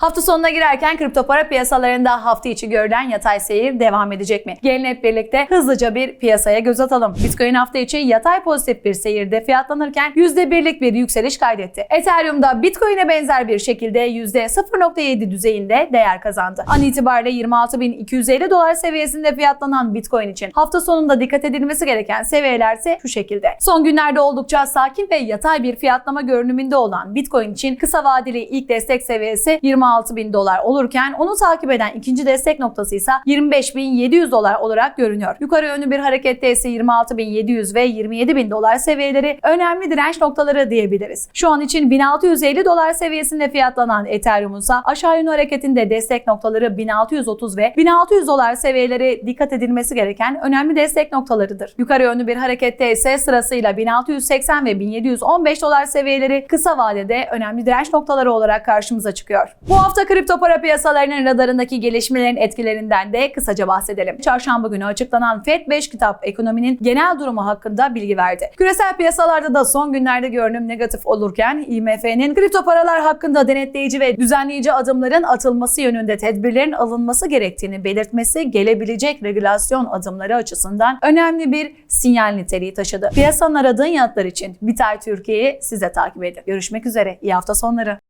Hafta sonuna girerken kripto para piyasalarında hafta içi görülen yatay seyir devam edecek mi? Gelin hep birlikte hızlıca bir piyasaya göz atalım. Bitcoin hafta içi yatay pozitif bir seyirde fiyatlanırken %1'lik bir yükseliş kaydetti. Ethereum'da Bitcoin'e benzer bir şekilde %0.7 düzeyinde değer kazandı. An itibariyle 26.250 dolar seviyesinde fiyatlanan Bitcoin için hafta sonunda dikkat edilmesi gereken seviyeler ise şu şekilde. Son günlerde oldukça sakin ve yatay bir fiyatlama görünümünde olan Bitcoin için kısa vadeli ilk destek seviyesi 26 bin dolar olurken onu takip eden ikinci destek noktası ise 25.700 dolar olarak görünüyor. Yukarı yönlü bir harekette ise 26.700 ve 27.000 dolar seviyeleri önemli direnç noktaları diyebiliriz. Şu an için 1650 dolar seviyesinde fiyatlanan Ethereum ise aşağı yönlü hareketinde destek noktaları 1630 ve 1600 dolar seviyeleri dikkat edilmesi gereken önemli destek noktalarıdır. Yukarı yönlü bir harekette ise sırasıyla 1680 ve 1715 dolar seviyeleri kısa vadede önemli direnç noktaları olarak karşımıza çıkıyor. Bu hafta kripto para piyasalarının radarındaki gelişmelerin etkilerinden de kısaca bahsedelim. Çarşamba günü açıklanan FED 5 kitap ekonominin genel durumu hakkında bilgi verdi. Küresel piyasalarda da son günlerde görünüm negatif olurken IMF'nin kripto paralar hakkında denetleyici ve düzenleyici adımların atılması yönünde tedbirlerin alınması gerektiğini belirtmesi gelebilecek regülasyon adımları açısından önemli bir sinyal niteliği taşıdı. Piyasanın aradığı yanıtlar için Bitay Türkiye'yi size takip edin. Görüşmek üzere. İyi hafta sonları.